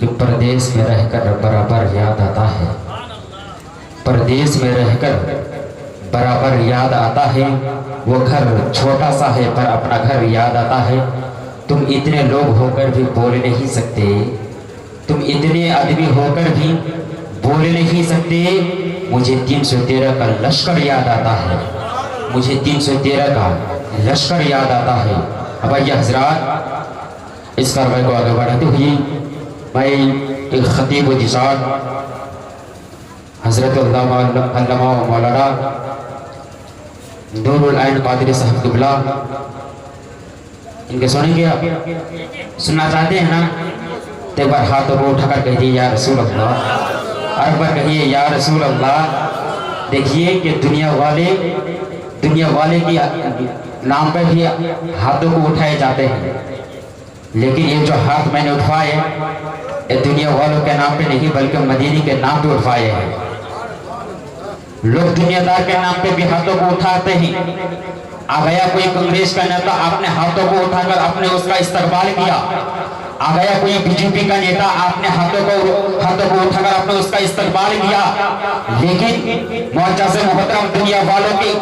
جو پردیس میں رہ کر برابر یاد آتا ہے۔ پردیس میں رہ کر برابر یاد آتا ہے۔ وہ گھر چھوٹا سا ہے پر اپنا گھر یاد آتا ہے۔ تم اتنے لوگ ہو کر بھی بول نہیں سکتے۔ تم اتنے آدمی ہو کر بھی بول نہیں سکتے۔ مجھے تین سو تیرہ کا لشکر یاد آتا ہے۔ مجھے تین سو تیرہ کا لشکر یاد آتا ہے۔ اب آئیے حضرات، اس کاروائی کو آگے بڑھاتے ہوئے بھائی ایک خطیب و نثار حضرت علامہ علامہ و مولانا دور العین قادر صاحب قبلہ۔ ان کے سنیں گے آپ؟ سننا چاہتے ہیں نا؟ تو بار ہاتھ کو اٹھا کر کہہ دیے یا رسول اللہ۔ ہر بار کہیے، یا رسول اللہ، دیکھیے کہ دنیا والے دنیا والے کی نام پر بھی ہاتھوں کو اٹھائے جاتے ہیں۔ لیکن یہ جو ہاتھ میں نے اٹھوائے یہ دنیا والوں کے نام پہ نہیں، بلکہ مدینی کے نام پہ اٹھوائے ہیں۔ لوگ دنیا دار کے نام پہ بھی ہاتھوں کو اٹھاتے ہیں۔ آ گیا کوئی کنگریش کا نیتا، آپ نے ہاتھوں کو اٹھا کر آپ نے اس کا استقبال کیا۔ آگیا کوئی بی جی پی کا نیتا آپ نے ہاتھوں کو ہاتھوں کو اٹھا کر آپ نے اس کا استقبال کیا، لیکن معجزہ سے محترم دنیا والوں کی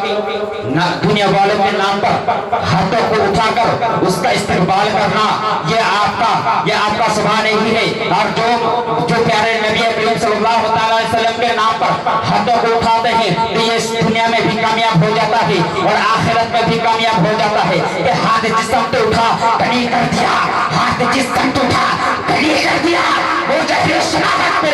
دنیا والوں کے نام پر ہاتھوں کو اٹھا کر اس کا استقبال کرنا، یہ آپ کا یہ آپ کا سبھا نہیں ہے۔ اور جو جو پیارے نبی کریم صلی اللہ علیہ وسلم کے نام پر ہاتھوں کو اٹھاتے ہیں، تو یہ اس دنیا میں بھی کامیاب ہو جاتا ہے اور آخرت میں بھی کامیاب ہو جاتا ہے کہ ہاتھ جسم تو اٹھا کہیں کر دیا، ہاتھ جسم وہی تو دلیل کر دیا وہ شناخت پہ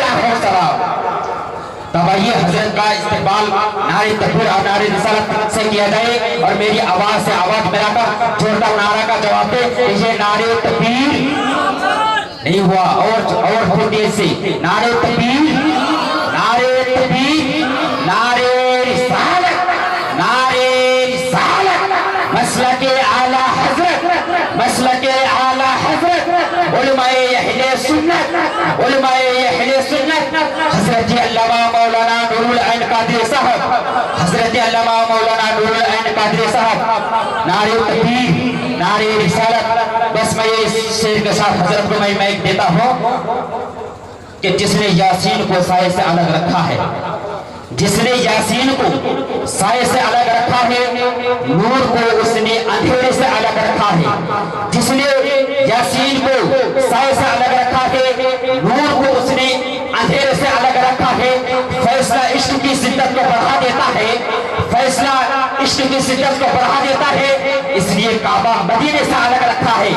حضرت کا استقبال نعرے تکبیر اور نعرے رسالت سے کیا جائے اور میری آواز سے آواز ملا کر چھوٹا نعرہ کا جواب دے کہ یہ نعرے تکبیر نہیں ہوا اور اور بہت سے، نعرے تکبیر قادری صاحب حضرت علامہ مولانا نور العین قادری صاحب نعرے تکبیر نعرے رسالت بس میں یہ شیر کے ساتھ حضرت کو میں ایک دیتا ہوں کہ جس نے یاسین کو سائے سے الگ رکھا ہے جس نے یاسین کو سائے سے الگ رکھا ہے نور کو اس نے اندھیرے سے الگ رکھا ہے جس نے یاسین کو سائے سے الگ رکھا ہے نور عشق کی زدت کو بڑھا دیتا ہے، فیصلہ عشق کی زدت کو بڑھا دیتا ہے، اس لیے کعبہ مدینے سے الگ رکھا ہے۔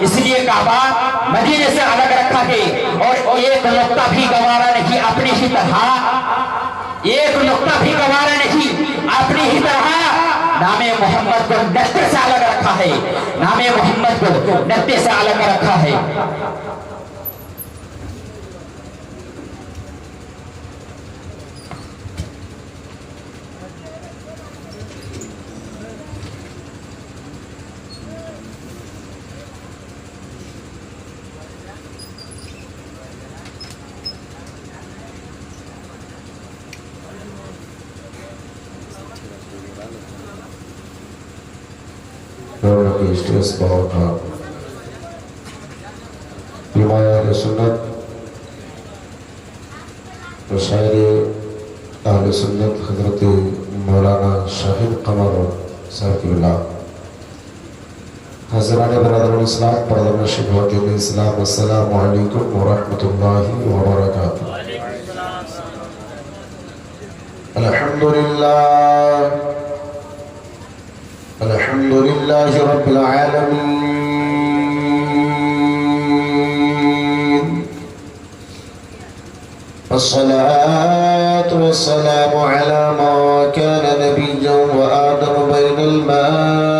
اس لیے کعبہ مدینے سے الگ رکھا ہے۔ اور ایک نقطہ بھی گوارا نہیں، اپنی ہی طرح۔ ایک نقطہ بھی گوارا نہیں، اپنی ہی طرح۔ نام محمد کو نقطے سے الگ رکھا ہے۔ نام محمد کو نقطے سے الگ رکھا ہے۔ اجتس بارقام بما أهل سنت وشاعر أهل سنت حضرت مولانا شاہد قمر صاحب کی اللہ حضران برادران اسلام برادران شبہ دین اسلام السلام علیکم ورحمۃ اللہ وبرکاتہ الحمد للہ الحمد لله رب العالمين. والصلاة والسلام على ما كان نبيا وآدم بين الماء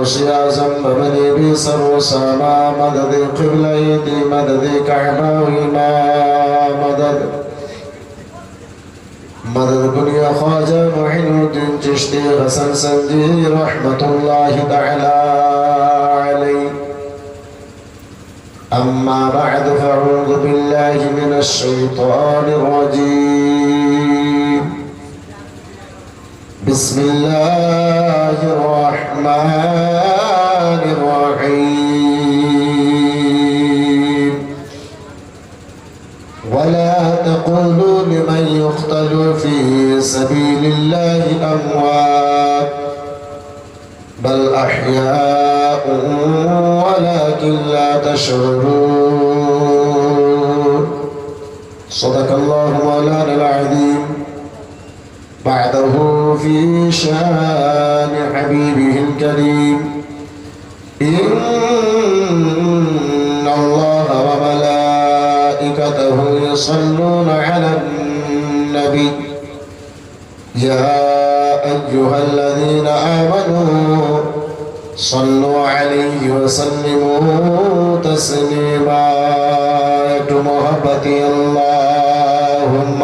يا غوث يا زم مدد بسر وسما مدد قبل يدي مدد. كعبة وما مدد مدد بني خواجة معين الدين چشتي غسن سندي رحمة الله تعالى عليه أما بعد فأعوذ بالله من الشيطان الرجيم. بسم الله الرحمن سبيل الله أموات بل أحياء ولكن لا تشعرون. صدق الله مولانا العظيم بعده في شأن حبيبه الكريم. إن الله وملائكته يصلون على النبي. يا أيها الذين آمنوا صلوا عليه وسلموا تسليما محبتي اللهم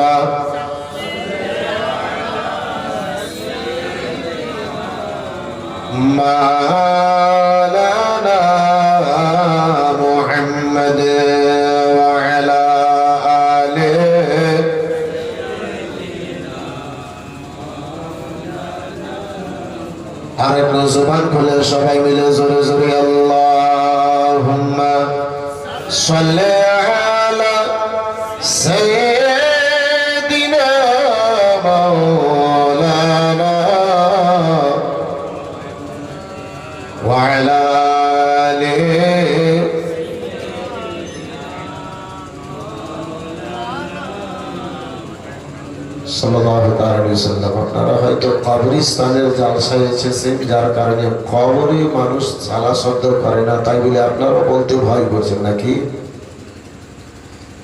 مولانا সবাই মিলে সাল্লাম আপনারা হয়তো কবরস্থানের জালসায় এসেছেন, যার কারণে কবরে মানুষ সালা শব্দ করে না, তাই বলে আপনারা বলতে ভয় করছেন নাকি?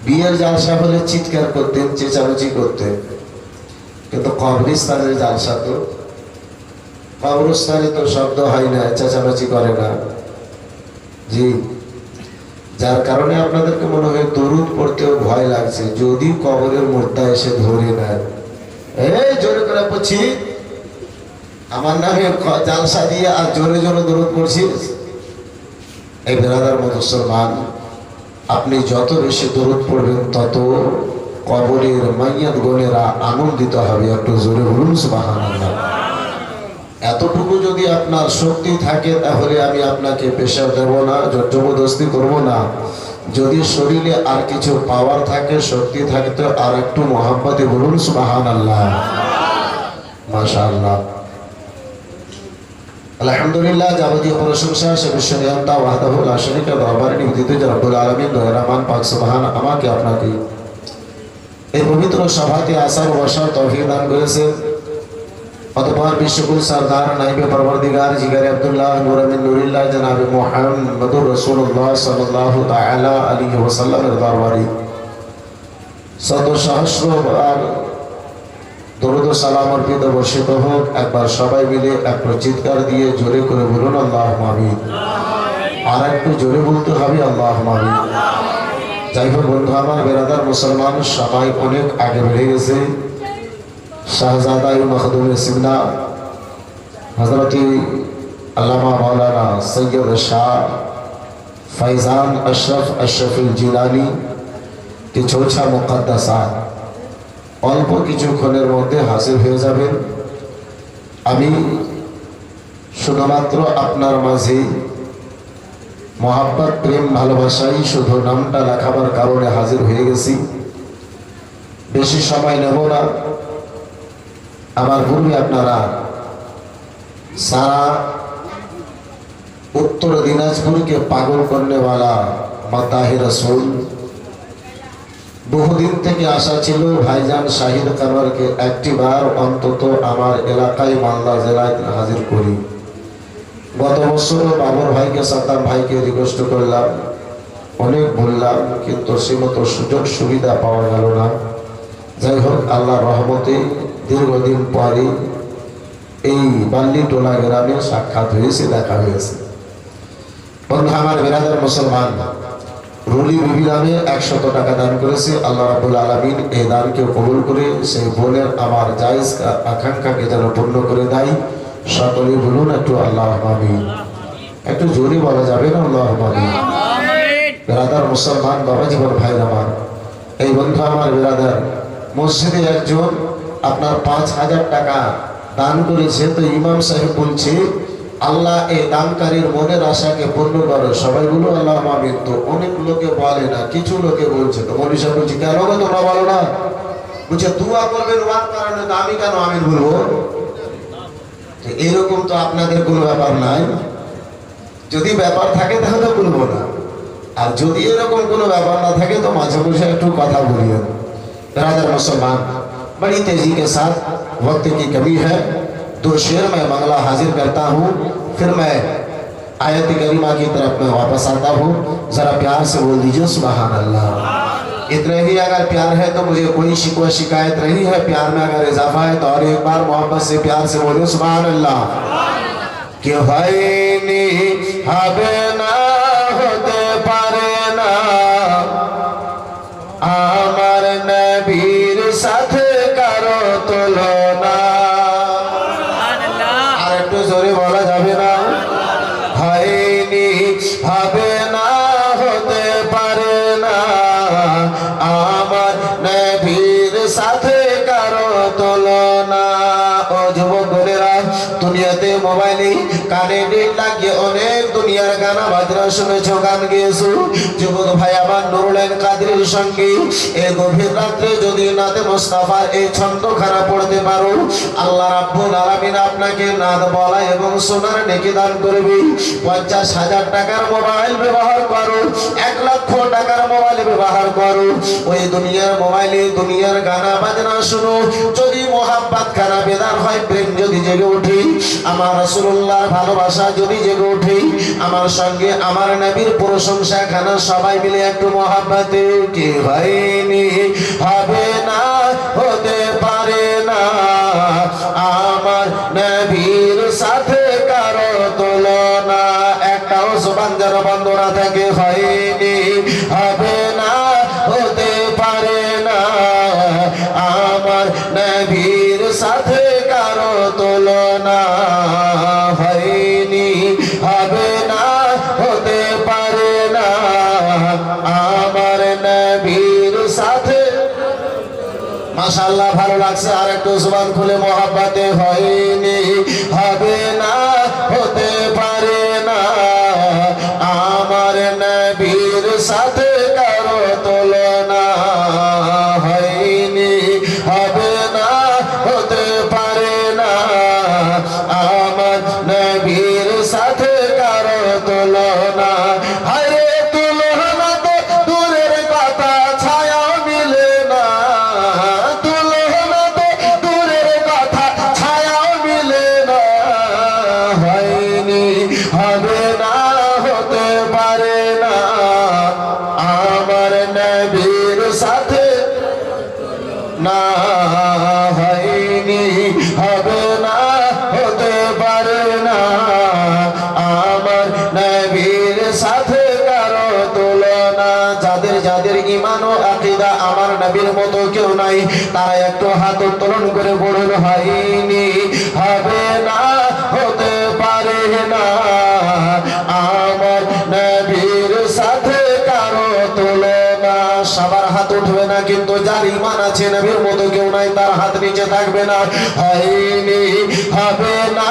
বিয়ের জালসা হলে চিৎকার করতেন, চেঁচামেচি করতেন। কিন্তু কবরস্থানের জালসা তো, কবরস্থানে তো শব্দ হয় না, চেঁচামেচি করে না। জি। যার কারণে আপনাদেরকে মনে হয় দরুদ পড়তেও ভয় লাগছে, যদি কবরের মোড়টা এসে ধরে নেয় এই জোরে করে পড়ছি আমার নামে জালসা দিয়ে আর জোরে জোরে দরুদ পড়ছিস? এই বেড়াদার মুসলমান, আপনি যত বেশি দরুদ পড়বেন, তত কবরের মাইয়াত গণেরা আনন্দিত হবে। একটু জোরে বলুন যদি আপনার শক্তি থাকে, তাহলে আমি আপনাকে পেশা দেব না জবরদস্তি করব না। যদি শরীরে আর কিছু পাওয়ার থাকে, শক্তি থাকে, তো আর একটু মোহাম্মতে বলুন সুবাহান আল্লাহ মাসাল্লাহ আলহামদুলিল্লাহ, যাবতীয় প্রশংসা সে বিশ্ব নিয়ন্তা ওয়াহদাহুল আশরিকা দরবারে নিবেদিত রব্বুল আলামিন দয়ারামান পাক সুবহান, আমাকে আপনাকে এই পবিত্র সভাতে আসার বসার তৌফিক দান অতপর বিশ্বকুল সরদার নাইবে পরবর্দিগার জিগারে আব্দুল্লাহ নুরামিন নুরিল্লাহ জনাব মুহাম্মদুর রাসূলুল্লাহ সাল্লাল্লাহু তাআলা আলাইহি ওয়াসাল্লামের দরবারে শত সহস্র বার দরুদ সালাম অর্পিত বর্ষিত হোক একবার সবাই মিলে একটু চিৎকার দিয়ে জোরে করে বলুন আল্লাহ আমিন আর একটু জোরে বলতে হবে আল্লাহ আমিন যাই হোক বন্ধু আমার বেরাদার মুসলমান সবাই অনেক আগে বেড়ে গেছে শাহজাদা মখদুম সিমনা হজরতি আল্লামা মৌলানা সৈয়দ শাহ ফৈজান আশরফ আশরফুল জিলানি কিছু ছা মুকদ্দাসাত অল্প কিছুক্ষণের মধ্যে হাজির হয়ে যাবেন। আমি শুধুমাত্র আপনার মাঝে মহাব্বত, প্রেম, ভালোবাসাই শুধু নামটা লেখাবার কারণে হাজির হয়ে গেছি। বেশি সময় নেব না। আমার পূর্বে আপনারা সারা উত্তর দিনাজপুরকে পাগল করনেওয়ালা মাতাহি রসুল। বহুদিন থেকে আশা ছিল ভাইজান শাহিদ কারবারকে একটিবার অন্তত আমার এলাকায় মালদা জেলায় হাজির করি। গত বছর বাবর ভাইকে, সাদ্দাম ভাইকে রিকোয়েস্ট করলাম। অনেক বললাম, কিন্তু সে মতো সুযোগ সুবিধা পাওয়া গেল না। যাই হোক আল্লাহ রহমতে দীর্ঘদিন পরে এই বাল্লি টোলা গ্রামে সাক্ষাৎ হয়েছে, দেখা হয়েছে। বন্ধু, আমার বেরাদার মুসলমান, রুলি বিবি নামে একশত টাকা দান করেছে, আল্লাহ রাবুল আলমিন এই দানকে কবুল করে সেই বোনের আমার জায়জ আকাঙ্ক্ষাকে যেন পূর্ণ করে দেয়। সকলে বলুন, একটু আল্লাহ আমিন। একটু জোরে বলা যাবে না, আল্লাহ আমিন। বেরাদার মুসলমান বাবা জীবন ভাই আমার। এই বন্ধু, আমার বেরাদার, মসজিদে একজন আপনার পাঁচ হাজার টাকা দান করেছে। তো ইমাম সাহেব বলছে, আল্লাহ এ দানকারীর মনের আশাকে পূর্ণ করে। সবাই বলো আল্লাহ মামিন তো অনেক লোকে বলে না, কিছু লোকে বলছে। তো মনীষ বলছি, কেন তো তোমরা বলো না? বলছে, দুয়া করবে রোয়ার কারণে, তো আমি কেন আমিন বলব? এরকম তো আপনাদের কোনো ব্যাপার নাই। যদি ব্যাপার থাকে তাহলে বলব না। আর যদি এরকম কোনো ব্যাপার না থাকে, তো মাঝে মাঝে একটু কথা বলিও রাজার মুসলমান بڑی تیزی کے ساتھ وقت کی کمی ہے۔ دو شعر میں بنگلہ حاضر کرتا ہوں۔ پھر میں آیت کریمہ کی طرف میں واپس آتا ہوں۔ ذرا پیار سے بول دیجیے، سبحان اللہ۔ اتنے ہی اگر پیار ہے تو مجھے کوئی شکوہ شکایت نہیں ہے۔ پیار میں اگر اضافہ ہے تو اور ایک بار محبت سے پیار سے بولے سبحان اللہ۔ کہ بھائی نہیں শুনেছো গান গেয়েছো? যুবক ভাই, আমার নুরুলেন কাদের সঙ্গে। এই গভীর রাত্রে যদি নাতে মোস্তাফার এই ছন্দ খারাপ পড়তে পারো। আল্লাহ রাব্বুল আলামিন আপনাকে নাদ বলা এবং সোনার নেকি দান করবে। পঞ্চাশ হাজার টাকার মোবাইল ব্যবহার করো, এক লক্ষ টাকার মোবাইল ব্যবহার করো। ওই দুনিয়ার মোবাইলে দুনিয়ার গানা বাজনা শুনো যদি মোহাব্বত খানা বেদার হয়, প্রেম যদি জেগে উঠে আমার রাসূলুল্লাহর ভালোবাসা যদি জেগে উঠে আমার সঙ্গে আমার নবীর প্রশংসা খানা সবাই মিলে একটু মোহাব্বতে কি হয়নি? হবে না, হতে পারে না। আমার নবীর সাথে কারও তুলনা, একটাও জবান যেন বন্ধ থাকে হয়নি মাশাল্লাহ ভালো লাগছে। আর একটু জবান খুলে মহাব্বাতে হয়নি। হবে না হতে ও আকিদা আমার নবীর মতো কেউ নাই। তারা একটু হাত উত্তোলন করে বলুন হয়নি হবে না, হতে পারে না। আমার নবীর সাথে কারও তুলনা সবার হাত উঠবে না, কিন্তু যার ইমান আছে, নবীর মতো কেউ নাই, তার হাত নিচে থাকবে না। হয়নি হবে না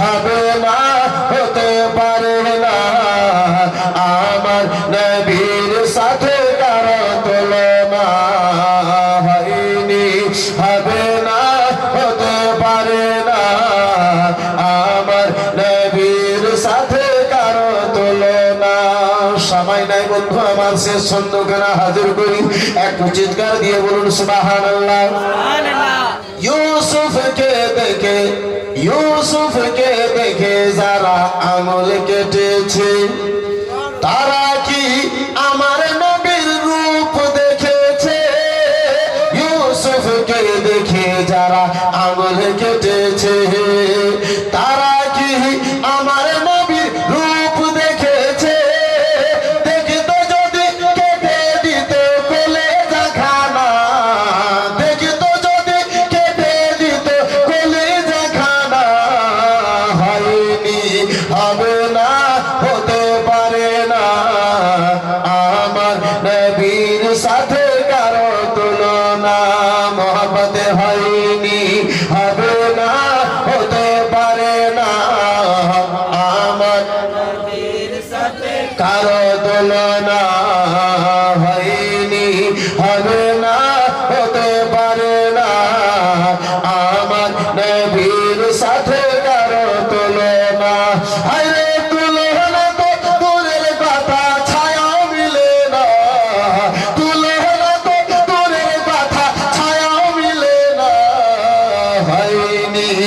হবে না হতে পারে না। আমার নবীর সাথে কারও তুলনা হয়নি। হবে হতে পারে আমার নবীর সাথে কারও তুলনা। সময় নাই বন্ধু, আমার শেষ সন্ধ্যখানা হাজির করি। এক চিৎকার দিয়ে বলুন সুবাহ আল্লাহ ইউসুফকে দেখে যারা আমল কেটেছে তারা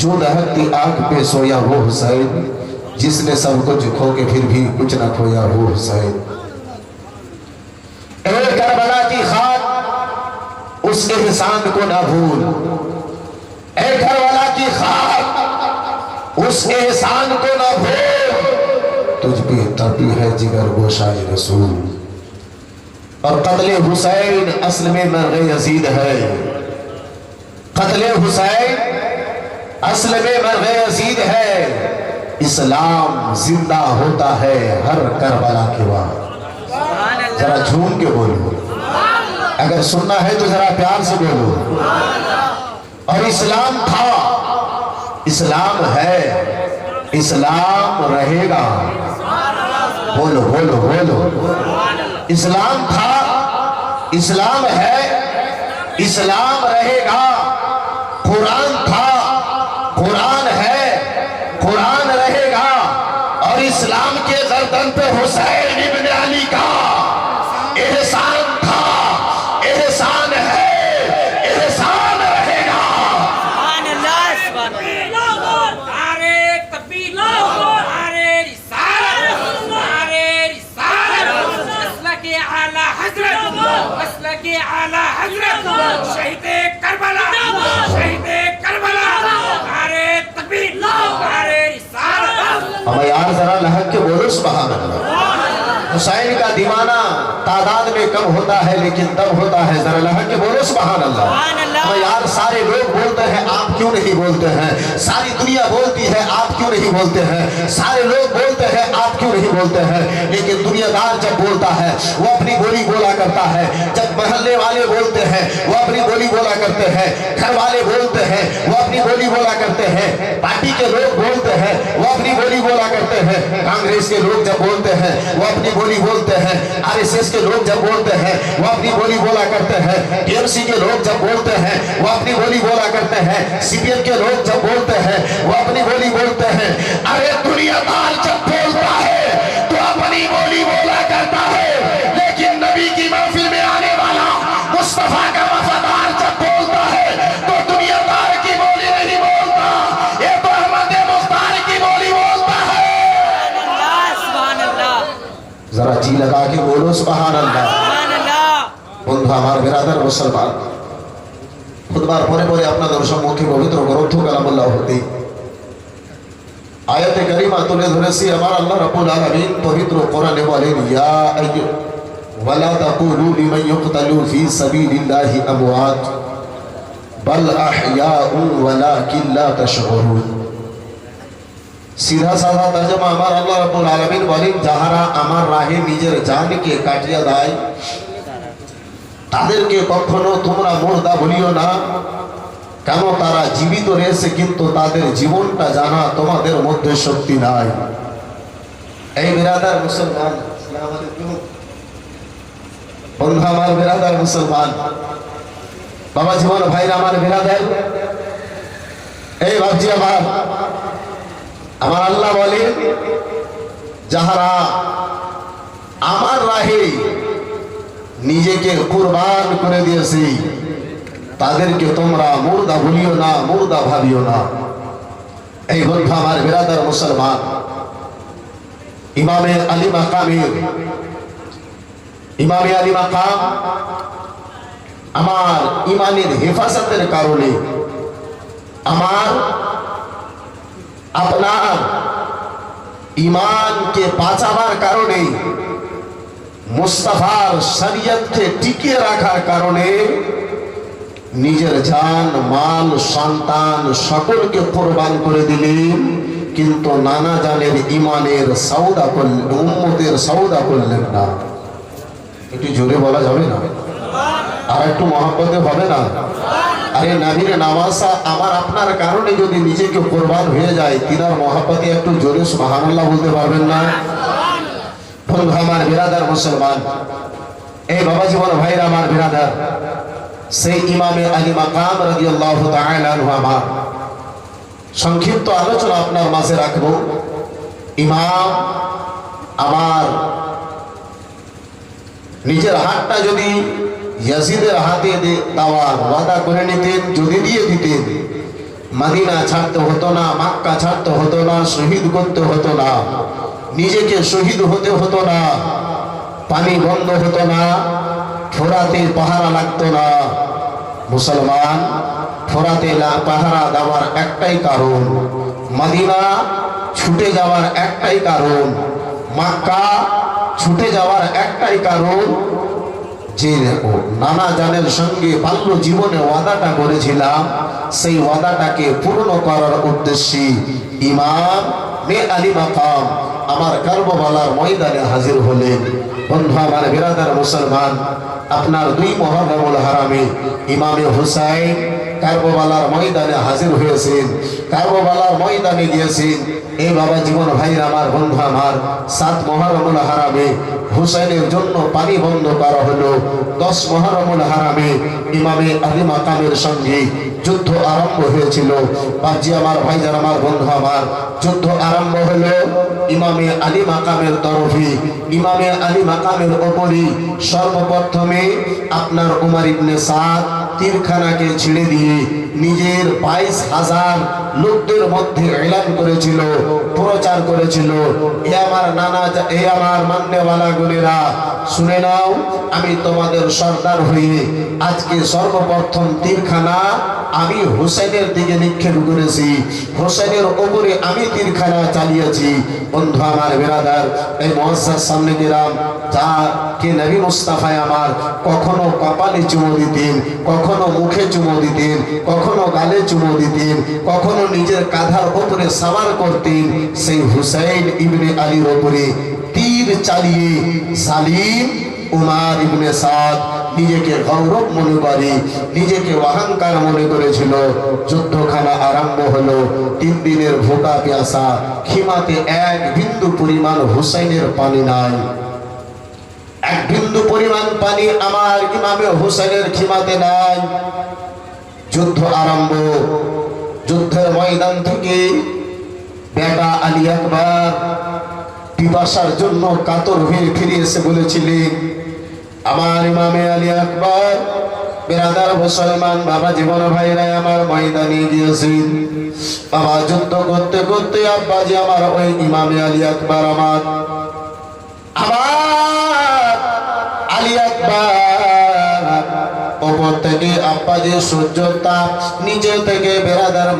جو لہت کی آنکھ پہ سویا ہو حسین جس نے سب کچھ کھو کے پھر بھی کچھ نہ کھویا ہو حسین اے کربلا کی خان اس احسان کو نہ بھول۔ اے کربلا کی خان اس احسان کو نہ بھول۔ تجھ پہ تبی ہے جگر گوشہ رسول۔ اور قتل حسین اصل میں مرغ یزید ہے۔ قتل حسین اصل میں مرغ عزیز ہے۔ اسلام زندہ ہوتا ہے ہر کربلا کے وہاں۔ ذرا جھوم کے بولو۔ اگر سننا ہے تو ذرا پیار سے بولو۔ اور اسلام تھا۔ اسلام ہے۔ اسلام رہے گا۔ بولو بولو بولو۔ اسلام تھا۔ اسلام ہے۔ اسلام رہے گا۔ قرآن تھا হজরত আনতে হোসাইন حسین کا دیوانہ تعداد میں کم ہوتا ہے لیکن تب ہوتا ہے ذرا اللہ کے بولو سبحان اللہ۔ یار سارے لوگ بولتے ہیں آپ کیوں نہیں بولتے ہیں؟ ساری دنیا بولتی ہے آپ کیوں نہیں بولتے ہیں؟ سارے لوگ بولتے ہیں آپ کیوں نہیں بولتے ہیں؟ لیکن دنیا دار جب بولتا ہے وہ اپنی بولی بولا کرتا ہے۔ جب محلے والے بولتے ہیں وہ اپنی بولی بولا کرتے ہیں۔ گھر والے بولتے ہیں وہ اپنی بولی بولا کرتے ہیں۔ پارٹی کے لوگ بولتے ہیں کانگریس کے لوگ جب بولتے ہیں، وہ اپنی بولی بولتے ہیں۔ آر ایس ایس کے لوگ جب بولتے ہیں، وہ اپنی بولی بولا کرتے ہیں۔ ٹی ایم سی کے لوگ جب بولتے ہیں، وہ اپنی بولی بولا کرتے ہیں۔ سی پی ایم کے لوگ جب بولتے ہیں، وہ اپنی بولی بولتے ہیں۔ ارے دنیا دار جب بولتا ہے، تو اپنی بولی بولا کرتا ہے۔ لیکن نبی کی محفل میں آنے والا مصطفیٰ کا ذرا جی لگا کے بولو سبحان اللہ۔ بول بھا مار برادر مسلم بات خود بار پورے بولے اپنا درشن موکی بولی تو گروہ تو کلام اللہ ہوتی۔ آیت کریمہ تلے دھرسی امار اللہ رب العالمین تو ہی تو قرآن والین یا ایو وَلَا تَقُولُ لِمَنْ يُقْتَلُ فِي سَبِيلِ اللَّهِ أَمْوَاتِ بَلْ أَحْيَاءُ وَلَا كِلَّا تَشْعُرُونَ۔ সিধা সাধা তর্জমা আমার আল্লাহ রাব্বুল আলামিন বলেন, যাহারা আমার রাহে নিজের জানকে কাটিয়ে দেয়, তাদেরকে কখনো তোমরা মুর্দা বলিও না। কেন তারা জীবিত রয়েছে, কিন্তু তাদের জীবনটা জানা তোমাদের মধ্যে শক্তি নাই। এই বিরাদার মুসলমান, বন্ধু আমার বিরাদার মুসলমান, বাবা জীবন ভাইরা আমার বিরাদার, এই ভাবছি আমার আমার আল্লাহ বলে যাহারা আমার রাহে নিজেকে কুরবান করে দিয়েছি, তাদেরকে তোমরা মুর্দা ভুলিও না, মুর্দা ভাবিও না। এই বন্ধু আমার বিরাদার মুসলমান, ইমামে আলী মাকামের, ইমামে আলী মাকাম আমার ইমানের হেফাজতের কারণে আমার আপনার ইমানকে বাঁচাবার কারণে মুস্তাফার শরীয়তকে টিকিয়ে রাখার কারণে নিজের জান মাল সন্তান সকলকে কোরবান করে দিলেন কিন্তু নানা জানের ইমানের সৌদা করলেন উম্মতের সৌদা করলেন না একটু জোরে বলা যাবে না? আর একটু মহাব্বতে হবে না? আরে নাবির নামাজা আমার আপনার কারণে যদি নিজেকে কোরবান হয়ে যায়, তিনার মহাব্বতে একটু জোরে সুবহানাল্লাহ বলতে পারবেন না? আমার বিরাদার মুসলমান, এই বাবা ভাইরা আমার সেই সংক্ষিপ্ত আলোচনা আপনার মাঝে রাখব। ইমাম আমার নিজের হাতটা যদি ইয়াজিদের হাতে দেওয়ার ওয়াদা করে নিতেন, যদি দিয়ে দিতেন। মাদিনা ছাড়তে হতো না, মাক্কা ছাড়তে হতো না, শহীদ করতে হতো না। নিজেকে শহীদ হতে হতো না। পানি বন্ধ হতো না। ফোরাতে পাহারা লাগতো না। মুসলমান, ফোরাতে পাহারা দেওয়ার একটাই কারণ, মাদিনা ছুটে যাওয়ার একটাই কারণ, মাক্কা ছুটে যাওয়ার একটাই কারণ যে দেখো, নানা জানের সঙ্গে বাল্য জীবনে ওয়াদাটা করেছিলাম, সেই ওয়াদাটাকে পূর্ণ করার উদ্দেশ্যে ইমাম মে আলী মাকাম আমার কার্ববালার ময়দানে হাজির হলেন। বন্ধু, আমার বিরাদার মুসলমান, আপনার দুই মহানবুল হারামে ইমামে হুসাইন কার্ববালার ময়দানে হাজির হয়েছেন, কার্ববালার ময়দানে গিয়েছেন। এই বাবা জীবন ভাই আমার, বন্ধু আমার, সাত মহারমুল হারামে হুসাইনের জন্য পানি বন্ধ করা হলো। দশ মহারমুল হারামে ইমামে আলী মাকামের সঙ্গে যুদ্ধ আরম্ভ হয়েছিল। বাবজি আমার ভাইজান আমার, বন্ধু আমার, যুদ্ধ আরম্ভ হলো ইমামে আলী মাকামের তরফে। ইমামে আলী মাকামের ওপরই সর্বপ্রথমে আপনার ইবনে সাদ তীরখানাকে ছেড়ে দিয়ে নিজের বাইশ হাজার লোকদের মধ্যে এলান করেছিল, প্রচার করেছিল। এ আমার নানা এ আমার মান্যওয়ালা গুণেরা, শুনে নাও, আমি তোমাদের সর্দার হয়ে আজকে সর্বপ্রথম তীরখানা আমি হোসেনের দিকে নিক্ষেপ করেছি। হোসেনের ওপরে আমি তীরখানা চালিয়েছি। বন্ধু আমার বেরাদার, এই মহাসার সামনে দিলাম যা কে নবী মুস্তাফায় আমার, কখনো কপালে চুমো দিতেন, কখনো মুখে চুমো দিতেন, কখনো গালে চুমো দিতেন, কখনো নিজের কাঁধার ওপরে সাবার করতেন। সেই হুসাইন ইবনে আলীর ওপরে তীর চালিয়ে সালিম উমার ইবনে সাদ নিজেকে গৌরব মনে করে, নিজেকে অহংকার মনে করেছিল। যুদ্ধখানা আরম্ভ হলো, তিন দিনের ভোকা পেয়াসা খিমাতে এক বিন্দু পরিমাণ হুসাইনের পানি নাই। এক বিন্দু পরিমাণ পানি আমার ইমামে হুসাইনের খিমাতে নাই। যুদ্ধ আরম্ভ, যুদ্ধের ময়দান থেকে বেটা আলী আকবর পিপাসার জন্য কাতর হয়ে ফিরে এসে বলেছিলেন আমার ইমামে আলী আকবর, বেরাদার মুসলমান বাবা জীবন ভাইরাই আমার ময়দানে গিয়েছেন। বাবা যুদ্ধ করতে করতে আব্বাজি আমার ওই ইমামে আলী আকবর আমার। আমার আলী আকবর ও ওপর থেকে সূর্য তাপ থেকে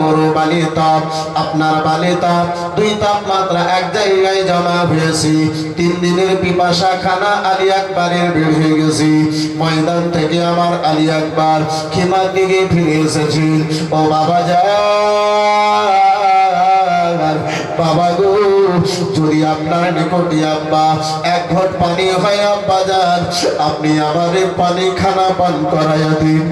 মরু বালি তাপ। আপনার বালি তাপ, দুই তাপমাত্রা এক জায়গায় জমা হয়েছি। তিন দিনের পিপাসা খানা আলী আকবরের বের গেছি। ময়দান থেকে আমার আলী আকবর খিমার দিকে ফিরে এসেছি ও বাবা যা বাবা গো, যদি আপনার নিকটে আব্বা, এক ঘট পানি হয় আব্বা যান, আপনি আমারে পানি খানা পান করাইয়া দিন।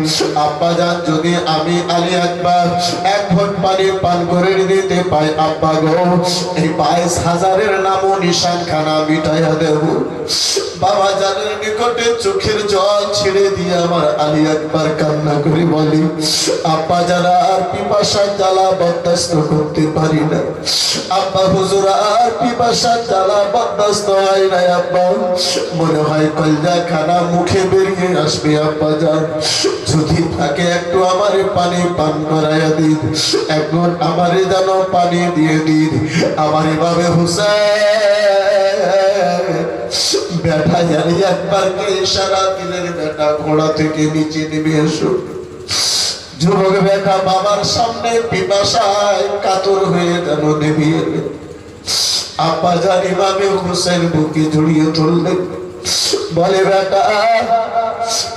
আব্বা যান, যদি আমি আলী আকবর এক ঘট পানি পান করে দিতে পাই আব্বা গো, এই বাইশ হাজারের নামও নিশান খানা মিটাইয়া দেব। বাবা জানের নিকটে চোখের জল ছেড়ে দিয়ে আমার আলী আকবর কান্না করে বলি, আব্বা যারা আর পিপাসার জ্বালা বরদাস্ত করতে পারি না। মনে হয় কলজা খানা মুখে বেরিয়ে আসবে আব্বা যান। যদি থাকে একটু আমারে পানি পান করাইয়া দিন। আমারে যেন পানি দিয়ে দিন। আমার এভাবে হুসেন বেটা জানি একবার ইশারা দিলেন বেটা ঘোড়া থেকে নিচে নেমে এসো। যুবক বেটা বাবার সামনে পিপাসায় কাতর হয়ে যেন এলেন আব্বা জান ইমামে হোসেন বুকে জড়িয়ে ধরলেন বলে, বেটা,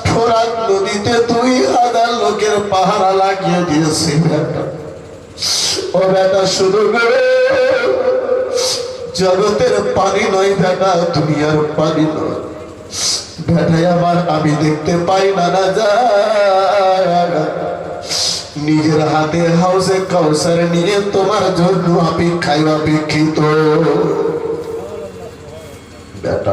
ফোরাত নদীতে দুই হাজার লোকের পাহারা লাগিয়ে দিয়েছে, বেটা। ও বেটা শুরু করে জগতের পানি নয়, বেটা, দুনিয়ার পানি নয়। বেটাই আমার, আমি দেখতে পাই না না যা নিজের হাতে হাউসে কাউসার নিয়ে তোমার জন্য খাইবা বিক্ষিত বেটা।